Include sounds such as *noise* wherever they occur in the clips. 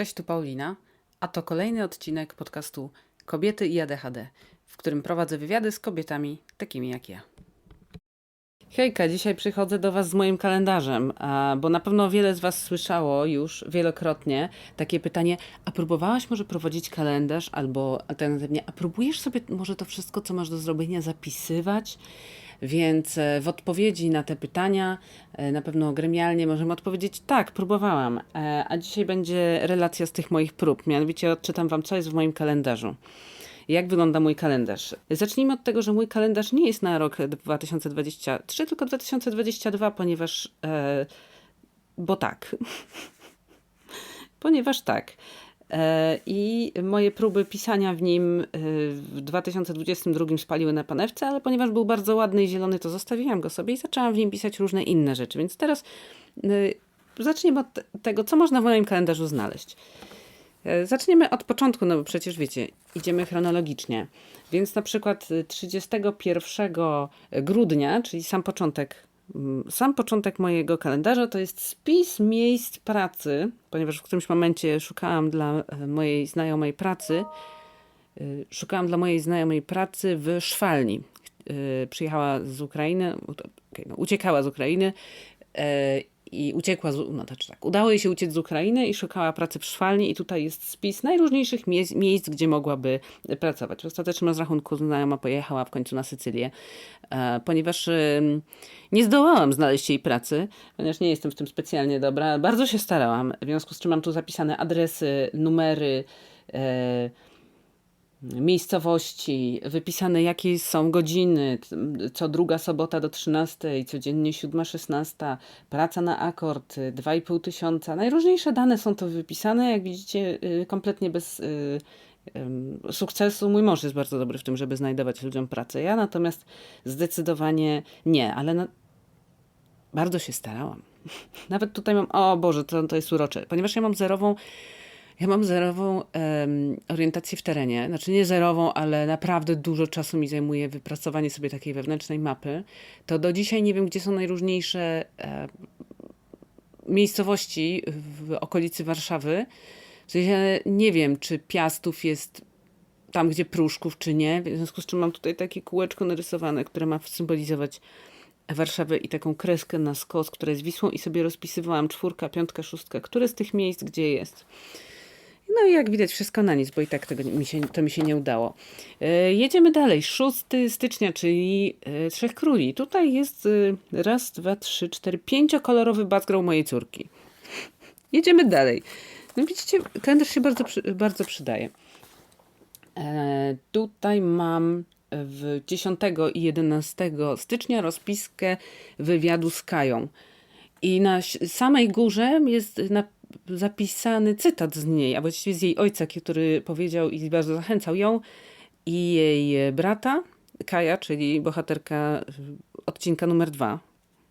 Cześć, tu Paulina, a to kolejny odcinek podcastu Kobiety i ADHD, w którym prowadzę wywiady z kobietami takimi jak ja. Hejka, dzisiaj przychodzę do Was z moim kalendarzem, bo na pewno wiele z Was słyszało już wielokrotnie takie pytanie, a próbowałaś może prowadzić kalendarz, albo alternatywnie, a próbujesz sobie może to wszystko, co masz do zrobienia, zapisywać? Więc e, w odpowiedzi na te pytania, e, na pewno gremialnie możemy odpowiedzieć tak, próbowałam. E, A dzisiaj będzie relacja z tych moich prób. Mianowicie odczytam Wam, co jest w moim kalendarzu. Jak wygląda mój kalendarz? Zacznijmy od tego, że mój kalendarz nie jest na rok 2023, tylko 2022, ponieważ. E, bo tak. *laughs* ponieważ tak. I moje próby pisania w nim e, w 2022 spaliły na panewce, ale ponieważ był bardzo ładny i zielony, to zostawiłam go sobie i zaczęłam w nim pisać różne inne rzeczy. Więc teraz e, zaczniemy od te- tego, co można w moim kalendarzu znaleźć. E, Zaczniemy od początku, no bo przecież wiecie, idziemy chronologicznie. Więc na przykład y, 31 grudnia, czyli sam początek, sam początek mojego kalendarza to jest spis miejsc pracy, ponieważ w którymś momencie szukałam dla e, mojej znajomej pracy, y, szukałam dla mojej znajomej pracy w szwalni. Y, Przyjechała z Ukrainy, okej, no, uciekała z Ukrainy e, i uciekła, z, no to czy tak, udało jej się uciec z Ukrainy i szukała pracy w szwalni i tutaj jest spis najróżniejszych miejsc, miejsc gdzie mogłaby pracować. W ostatecznym rozrachunku znajoma pojechała w końcu na Sycylię, e, ponieważ nie zdołałam znaleźć jej pracy, ponieważ nie jestem w tym specjalnie dobra. Bardzo się starałam, w związku z czym mam tu zapisane adresy, numery, e, miejscowości, wypisane jakie są godziny, co druga sobota do 13, codziennie 7-16, praca na akord, y, 2,5 tysiąca. Najróżniejsze dane są to wypisane, jak widzicie, y, kompletnie bez y, sukcesu. Mój mąż jest bardzo dobry w tym, żeby znajdować ludziom pracę. Ja natomiast zdecydowanie nie, ale na... bardzo się starałam. *laughs* Nawet tutaj mam, o Boże, to, to jest urocze, ponieważ ja mam zerową ja mam zerową em, orientację w terenie. Znaczy nie zerową, ale naprawdę dużo czasu mi zajmuje wypracowanie sobie takiej wewnętrznej mapy. To do dzisiaj nie wiem, gdzie są najróżniejsze miejscowości w okolicy Warszawy. W sensie nie wiem, czy Piastów jest tam, gdzie Pruszków, czy nie. W związku z czym mam tutaj takie kółeczko narysowane, które ma symbolizować Warszawę i taką kreskę na skos, która jest Wisłą i sobie rozpisywałam czwórka, piątka, szóstka, które z tych miejsc gdzie jest. No i jak widać wszystko na nic, bo i tak tego mi się, to mi się nie udało. E, jedziemy dalej. 6 stycznia, czyli e, Trzech Króli. Tutaj jest e, raz, dwa, trzy, cztery, pięciokolorowy background mojej córki. Jedziemy dalej. No widzicie, kalendarz się bardzo, bardzo przydaje. Tutaj mam w 10 i 11 stycznia rozpiskę wywiadu z Kają. I na samej górze jest na, zapisany cytat z niej, a właściwie z jej ojca, który powiedział i bardzo zachęcał ją i jej brata, Kaja, czyli bohaterka y, odcinka numer dwa.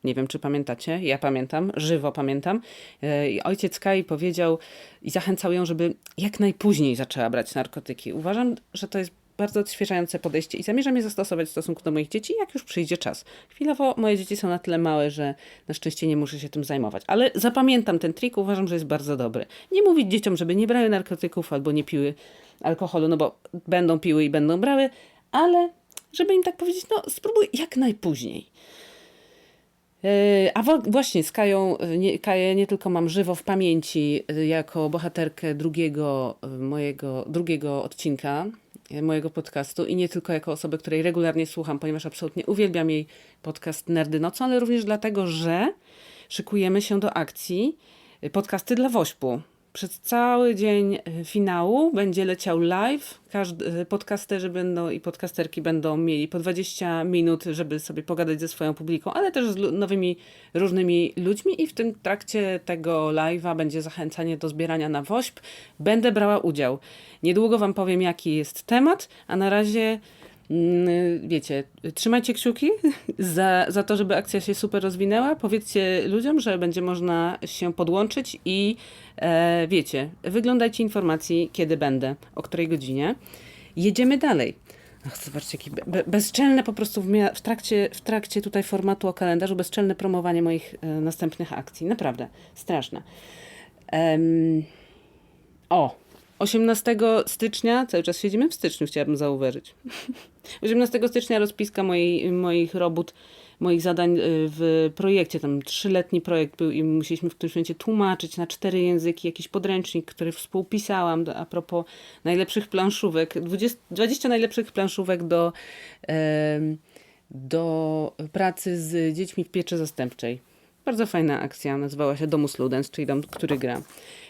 Nie wiem, czy pamiętacie. Ja pamiętam, żywo pamiętam. E, I ojciec Kai powiedział i zachęcał ją, żeby jak najpóźniej zaczęła brać narkotyki. Uważam, że to jest bardzo odświeżające podejście i zamierzam je zastosować w stosunku do moich dzieci, jak już przyjdzie czas. Chwilowo moje dzieci są na tyle małe, że na szczęście nie muszę się tym zajmować. Ale zapamiętam ten trik, uważam, że jest bardzo dobry. Nie mówić dzieciom, żeby nie brały narkotyków albo nie piły alkoholu, no bo będą piły i będą brały, ale żeby im tak powiedzieć, no spróbuj jak najpóźniej. E, A właśnie z Kają, e, nie, Kaję nie tylko mam żywo w pamięci e, jako bohaterkę drugiego mojego, drugiego odcinka mojego podcastu i nie tylko jako osobę, której regularnie słucham, ponieważ absolutnie uwielbiam jej podcast Nerdy Nocą, ale również dlatego, że szykujemy się do akcji podcasty dla Wośpu. Przez cały dzień e, finału będzie leciał live. Każdy, e, podcasterzy będą i podcasterki będą mieli po 20 minut, żeby sobie pogadać ze swoją publiką, ale też z nowymi różnymi ludźmi i w tym trakcie tego live'a będzie zachęcanie do zbierania na WOŚP. Będę brała udział. Niedługo Wam powiem, jaki jest temat, a na razie wiecie, trzymajcie kciuki *laughs* za, za to, żeby akcja się super rozwinęła. Powiedzcie ludziom, że będzie można się podłączyć i e, wiecie, wyglądajcie informacji, kiedy będę, o której godzinie. Jedziemy dalej. Ach, zobaczcie, jakie be, be, bezczelne po prostu w, w, trakcie, w trakcie tutaj formatu o kalendarzu, bezczelne promowanie moich e, następnych akcji. Naprawdę, straszne. Em, O, 18 stycznia, cały czas siedzimy w styczniu, chciałabym zauważyć. *laughs* 18 stycznia rozpiska mojej, moich robót, moich zadań y, w projekcie. Tam trzyletni projekt był i musieliśmy w którymś momencie tłumaczyć na cztery języki jakiś podręcznik, który współpisałam a propos najlepszych planszówek. 20, 20 najlepszych planszówek do, do pracy z dziećmi w pieczy zastępczej. Bardzo fajna akcja, nazywała się Domus Ludens, czyli dom, który gra.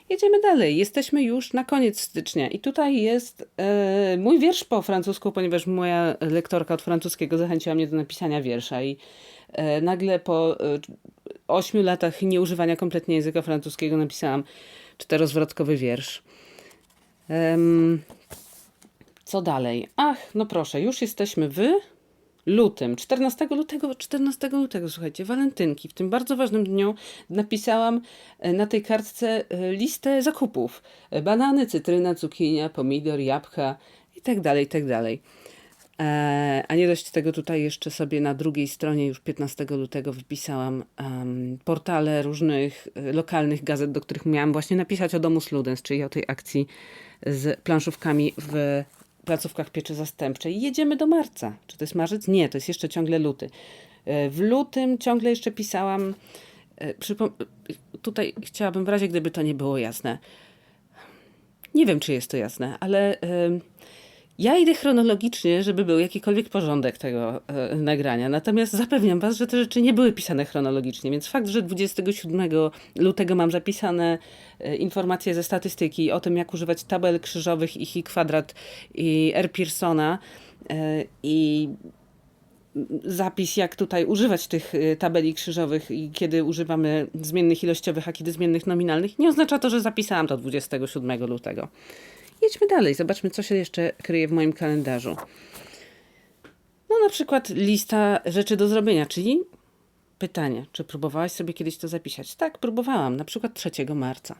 Jedziemy dalej. Jesteśmy już na koniec stycznia i tutaj jest e, mój wiersz po francusku, ponieważ moja lektorka od francuskiego zachęciła mnie do napisania wiersza i e, nagle po e, ośmiu latach nieużywania kompletnie języka francuskiego napisałam czterozwrotkowy wiersz. Co dalej? Ach, no proszę, już jesteśmy w lutym, 14 lutego, 14 lutego, słuchajcie, walentynki. W tym bardzo ważnym dniu napisałam e, na tej kartce e, listę zakupów. E, Banany, cytryna, cukinia, pomidor, jabłka i tak dalej, i tak dalej. A nie dość tego, tutaj jeszcze sobie na drugiej stronie, już 15 lutego, wypisałam em, portale różnych lokalnych gazet, do których miałam właśnie napisać o Domus Ludens, czyli o tej akcji z planszówkami w placówkach pieczy zastępczej. Jedziemy do marca. Czy to jest marzec? Nie, to jest jeszcze ciągle luty. E, W lutym ciągle jeszcze pisałam. e, Przypom- tutaj chciałabym, w razie gdyby to nie było jasne. Nie wiem, czy jest to jasne, ale em, ja idę chronologicznie, żeby był jakikolwiek porządek tego e, nagrania. Natomiast zapewniam Was, że te rzeczy nie były pisane chronologicznie, więc fakt, że 27 lutego mam zapisane e, informacje ze statystyki o tym, jak używać tabel krzyżowych i chi kwadrat i R. Pearsona e, i zapis, jak tutaj używać tych y, tabeli krzyżowych i kiedy używamy zmiennych ilościowych, a kiedy zmiennych nominalnych, nie oznacza to, że zapisałam to 27 lutego. Jedźmy dalej, zobaczmy, co się jeszcze kryje w moim kalendarzu. No na przykład lista rzeczy do zrobienia, czyli pytanie, czy próbowałaś sobie kiedyś to zapisać? Tak, próbowałam, na przykład 3 marca.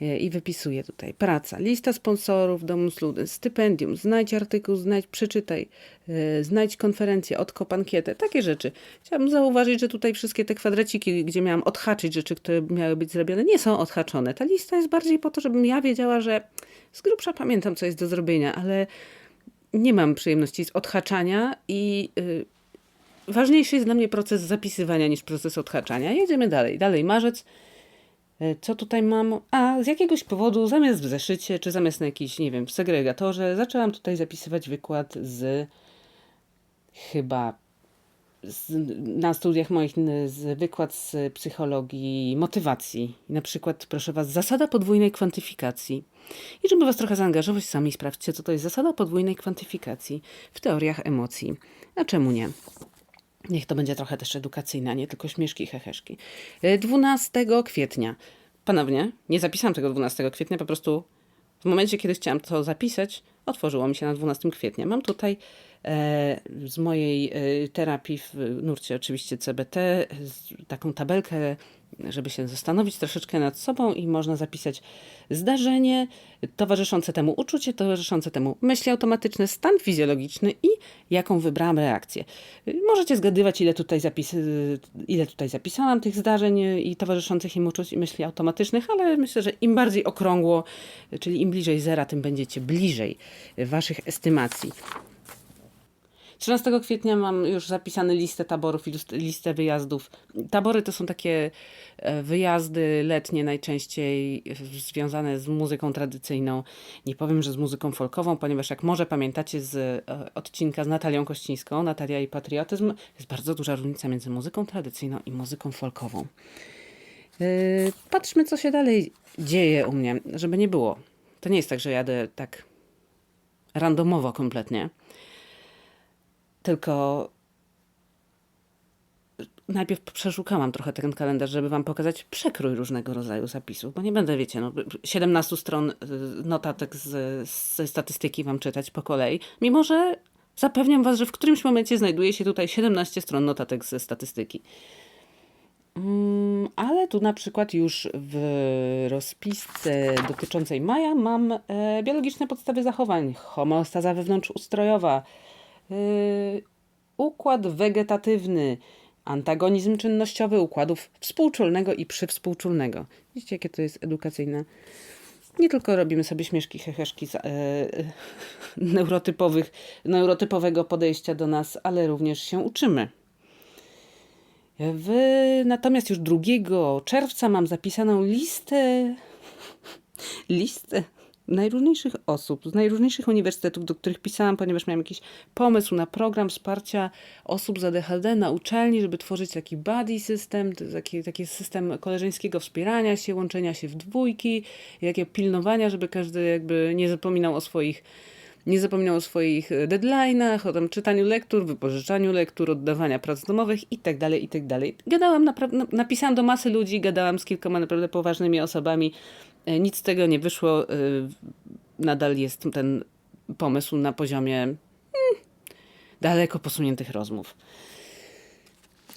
E, I wypisuję tutaj praca, lista sponsorów, Domus Ludens, stypendium, znajdź artykuł, znajdź, przeczytaj, e, znajdź konferencję, odkop ankietę, takie rzeczy. Chciałabym zauważyć, że tutaj wszystkie te kwadraciki, gdzie miałam odhaczyć rzeczy, które miały być zrobione, nie są odhaczone. Ta lista jest bardziej po to, żebym ja wiedziała, że z grubsza pamiętam, co jest do zrobienia, ale nie mam przyjemności z odhaczania i y, ważniejszy jest dla mnie proces zapisywania niż proces odhaczania. Jedziemy dalej. Dalej, marzec. E, Co tutaj mam? A, z jakiegoś powodu zamiast w zeszycie, czy zamiast na jakiś, nie wiem, segregatorze, zaczęłam tutaj zapisywać wykład z chyba z, na studiach moich z wykład z psychologii motywacji. Na przykład, proszę Was, zasada podwójnej kwantyfikacji. I żeby Was trochę zaangażować, sami sprawdźcie, co to jest zasada podwójnej kwantyfikacji w teoriach emocji. A czemu nie? Niech to będzie trochę też edukacyjne, a nie tylko śmieszki heheszki. E, 12 kwietnia. Ponownie, nie zapisałam tego 12 kwietnia, po prostu w momencie, kiedy chciałam to zapisać, otworzyło mi się na 12 kwietnia. Mam tutaj e, z mojej e, terapii w nurcie oczywiście CBT taką tabelkę, żeby się zastanowić troszeczkę nad sobą i można zapisać zdarzenie, towarzyszące temu uczucie, towarzyszące temu myśli automatyczne, stan fizjologiczny i jaką wybrałam reakcję. Możecie zgadywać, ile tutaj, zapis, ile tutaj zapisałam tych zdarzeń i towarzyszących im uczuć i myśli automatycznych, ale myślę, że im bardziej okrągło, czyli im bliżej zera, tym będziecie bliżej waszych estymacji. 13 kwietnia mam już zapisane listę taborów i list- listę wyjazdów. Tabory to są takie e, wyjazdy letnie, najczęściej e, związane z muzyką tradycyjną. Nie powiem, że z muzyką folkową, ponieważ jak może pamiętacie z e, odcinka z Natalią Kościńską, Natalia i Patriotyzm, jest bardzo duża różnica między muzyką tradycyjną i muzyką folkową. Yy, Patrzmy, co się dalej dzieje u mnie, żeby nie było. To nie jest tak, że jadę tak randomowo kompletnie tylko najpierw przeszukałam trochę ten kalendarz, żeby wam pokazać przekrój różnego rodzaju zapisów, bo nie będę, wiecie, no, 17 stron y, notatek z, ze statystyki wam czytać po kolei, mimo że zapewniam was, że w którymś momencie znajduje się tutaj 17 stron notatek ze statystyki. Mm, ale tu na przykład już w rozpisce dotyczącej maja mam e, biologiczne podstawy zachowań, homeostaza wewnątrzustrojowa, yy, układ wegetatywny, antagonizm czynnościowy układów współczulnego i przywspółczulnego. Widzicie, jakie to jest edukacyjne. nie tylko robimy sobie śmieszki, heheszki z e, *laughs* neurotypowych, neurotypowego podejścia do nas, ale również się uczymy. W, natomiast już 2 czerwca mam zapisaną listę, *laughs* listę najróżniejszych osób z najróżniejszych uniwersytetów, do których pisałam, ponieważ miałam jakiś pomysł na program wsparcia osób z ADHD na uczelni, żeby tworzyć taki buddy system, taki, taki system koleżeńskiego wspierania się, łączenia się w dwójki, jakie pilnowania, żeby każdy jakby nie zapominał o swoich nie zapominał o swoich deadline'ach, o tam czytaniu lektur, wypożyczaniu lektur, oddawania prac domowych itd., itd. Gadałam, napra- napisałam do masy ludzi, gadałam z kilkoma naprawdę poważnymi osobami. E, Nic z tego nie wyszło. e, Nadal jest ten pomysł na poziomie mm, daleko posuniętych rozmów.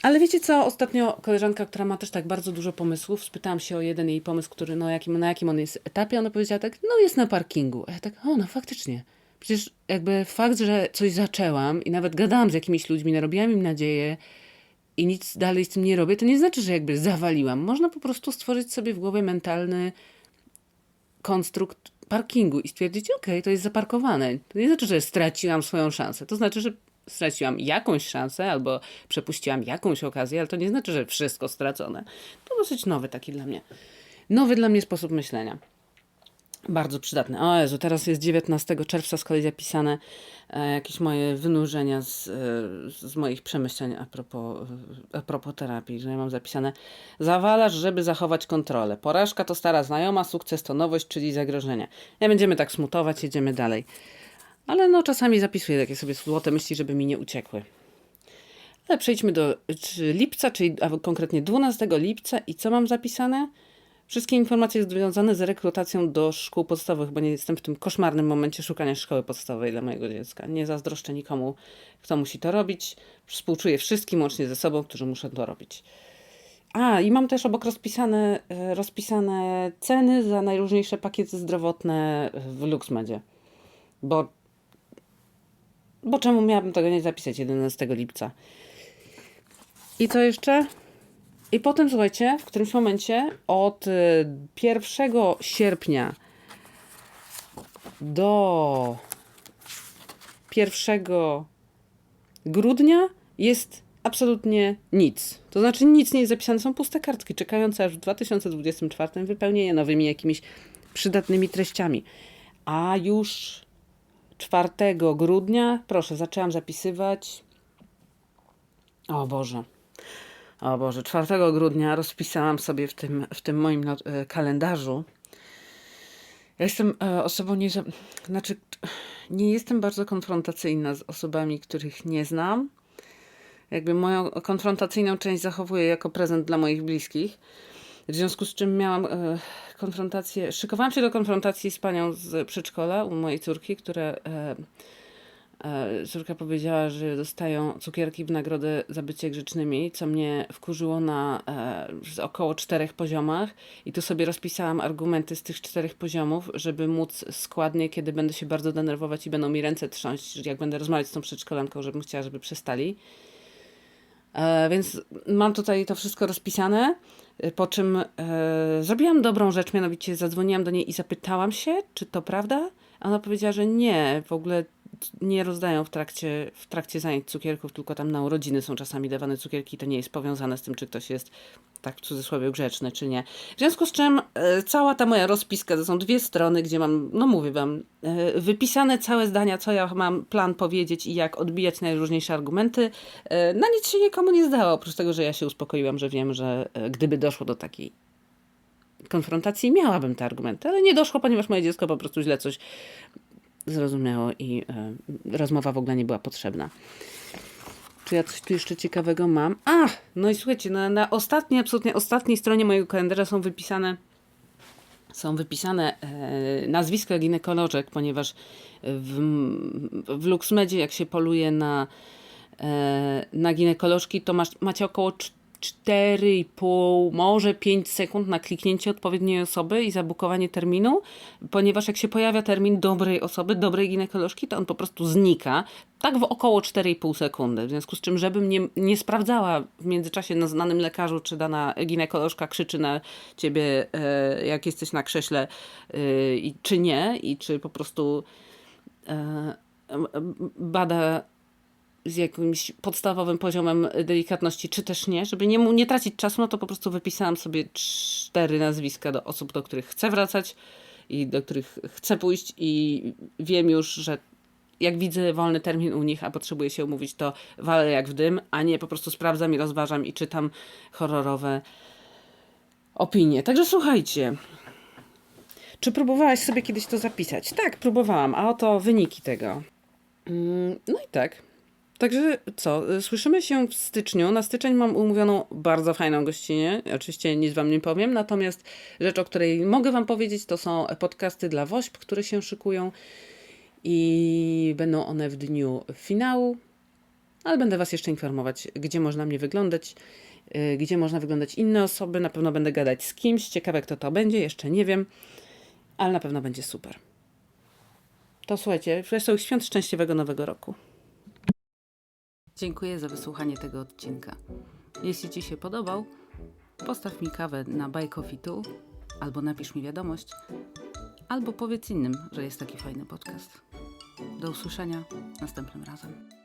Ale wiecie co? Ostatnio koleżanka, która ma też tak bardzo dużo pomysłów, spytałam się o jeden jej pomysł, który, no, jakim, na jakim on jest etapie. Ona powiedziała tak, no jest na parkingu. A ja tak, o no faktycznie. Przecież jakby fakt, że coś zaczęłam i nawet gadałam z jakimiś ludźmi, narobiłam im nadzieję i nic dalej z tym nie robię, to nie znaczy, że jakby zawaliłam. Można po prostu stworzyć sobie w głowie mentalny konstrukt parkingu i stwierdzić, ok, to jest zaparkowane. To nie znaczy, że straciłam swoją szansę. To znaczy, że straciłam jakąś szansę albo przepuściłam jakąś okazję, ale to nie znaczy, że wszystko stracone. To dosyć nowy taki dla mnie. Nowy dla mnie sposób myślenia. Bardzo przydatny. O Jezu, teraz jest 19 czerwca z kolei zapisane e, jakieś moje wynurzenia z, e, z moich przemyśleń a propos, e, a propos terapii, że ja mam zapisane zawalasz, żeby zachować kontrolę. Porażka to stara znajoma, sukces to nowość, czyli zagrożenie. Nie będziemy tak smutować, jedziemy dalej. Ale no czasami zapisuję takie sobie złote myśli, żeby mi nie uciekły. Ale przejdźmy do lipca, czyli a konkretnie 12 lipca i co mam zapisane? Wszystkie informacje związane z rekrutacją do szkół podstawowych, bo nie jestem w tym koszmarnym momencie szukania szkoły podstawowej dla mojego dziecka. Nie zazdroszczę nikomu, kto musi to robić. Współczuję wszystkim, łącznie ze sobą, którzy muszą to robić. A, i mam też obok rozpisane, e, rozpisane ceny za najróżniejsze pakiety zdrowotne w LuxMedzie. Bo, bo czemu miałabym tego nie zapisać 11 lipca? I co jeszcze? I potem, słuchajcie, w którymś momencie od y, 1 sierpnia do 1 grudnia jest absolutnie nic. To znaczy nic nie jest zapisane, są puste kartki czekające aż w 2024 wypełnienie nowymi jakimiś przydatnymi treściami. A już 4 grudnia, proszę, zaczęłam zapisywać. O Boże. O Boże, 4 grudnia rozpisałam sobie w tym, w tym moim not- e, kalendarzu. Ja jestem e, osobą nie, znaczy nie jestem bardzo konfrontacyjna z osobami, których nie znam. Jakby moją konfrontacyjną część zachowuję jako prezent dla moich bliskich. W związku z czym miałam e, konfrontację, szykowałam się do konfrontacji z panią z przedszkola u mojej córki, która córka powiedziała, że dostają cukierki w nagrodę za bycie grzecznymi, co mnie wkurzyło na e, około czterech poziomach. I tu sobie rozpisałam argumenty z tych czterech poziomów, żeby móc składnie, kiedy będę się bardzo denerwować i będą mi ręce trząść, jak będę rozmawiać z tą przedszkolanką, żebym chciała, żeby przestali. E, więc mam tutaj to wszystko rozpisane, e, po czym e, zrobiłam dobrą rzecz, mianowicie zadzwoniłam do niej i zapytałam się, czy to prawda. Ona powiedziała, że nie, w ogóle nie rozdają w trakcie, w trakcie zajęć cukierków, tylko tam na urodziny są czasami dawane cukierki. To nie jest powiązane z tym, czy ktoś jest tak w cudzysłowie grzeczny, czy nie. W związku z czym e, cała ta moja rozpiska, to są dwie strony, gdzie mam, no mówię wam, e, wypisane całe zdania, co ja mam plan powiedzieć i jak odbijać najróżniejsze argumenty. E, na nic się nikomu nie zdało, oprócz tego, że ja się uspokoiłam, że wiem, że gdyby doszło do takiej konfrontacji, miałabym te argumenty, ale nie doszło, ponieważ moje dziecko po prostu źle coś zrozumiało i e, rozmowa w ogóle nie była potrzebna. Czy ja coś tu jeszcze ciekawego mam? A, no i słuchajcie, na, na ostatniej, absolutnie ostatniej stronie mojego kalendarza są wypisane są wypisane e, nazwiska ginekolożek, ponieważ w, w LuxMedzie, jak się poluje na, e, na ginekolożki, to masz, macie około 4,5, może 5 sekund na kliknięcie odpowiedniej osoby i zablokowanie terminu, ponieważ jak się pojawia termin dobrej osoby, dobrej ginekolożki, to on po prostu znika. Tak w około 4,5 sekundy. W związku z czym, żebym nie, nie sprawdzała w międzyczasie na znanym lekarzu, czy dana ginekolożka krzyczy na ciebie, e, jak jesteś na krześle, e, czy nie, i czy po prostu e, bada z jakimś podstawowym poziomem delikatności, czy też nie, żeby nie, nie tracić czasu, no to po prostu wypisałam sobie cztery nazwiska do osób, do których chcę wracać i do których chcę pójść i wiem już, że jak widzę wolny termin u nich, a potrzebuję się umówić, to walę jak w dym, a nie po prostu sprawdzam i rozważam i czytam horrorowe opinie. Także słuchajcie. Czy próbowałaś sobie kiedyś to zapisać? Tak, próbowałam, a oto wyniki tego. Mm, No i tak. Także co, y, słyszymy się w styczniu. Na styczeń mam umówioną bardzo fajną gościnę. Oczywiście nic wam nie powiem, natomiast rzecz, o której mogę wam powiedzieć, to są podcasty dla WOŚP, które się szykują i będą one w dniu finału, ale będę was jeszcze informować, gdzie można mnie wyglądać, y, gdzie można wyglądać inne osoby. Na pewno będę gadać z kimś. Ciekawe, kto to będzie, jeszcze nie wiem, ale na pewno będzie super. To słuchajcie, wesołych świąt, szczęśliwego nowego roku. Dziękuję za wysłuchanie tego odcinka. Jeśli Ci się podobał, postaw mi kawę na Buy Coffee Tu, albo napisz mi wiadomość, albo powiedz innym, że jest taki fajny podcast. Do usłyszenia następnym razem.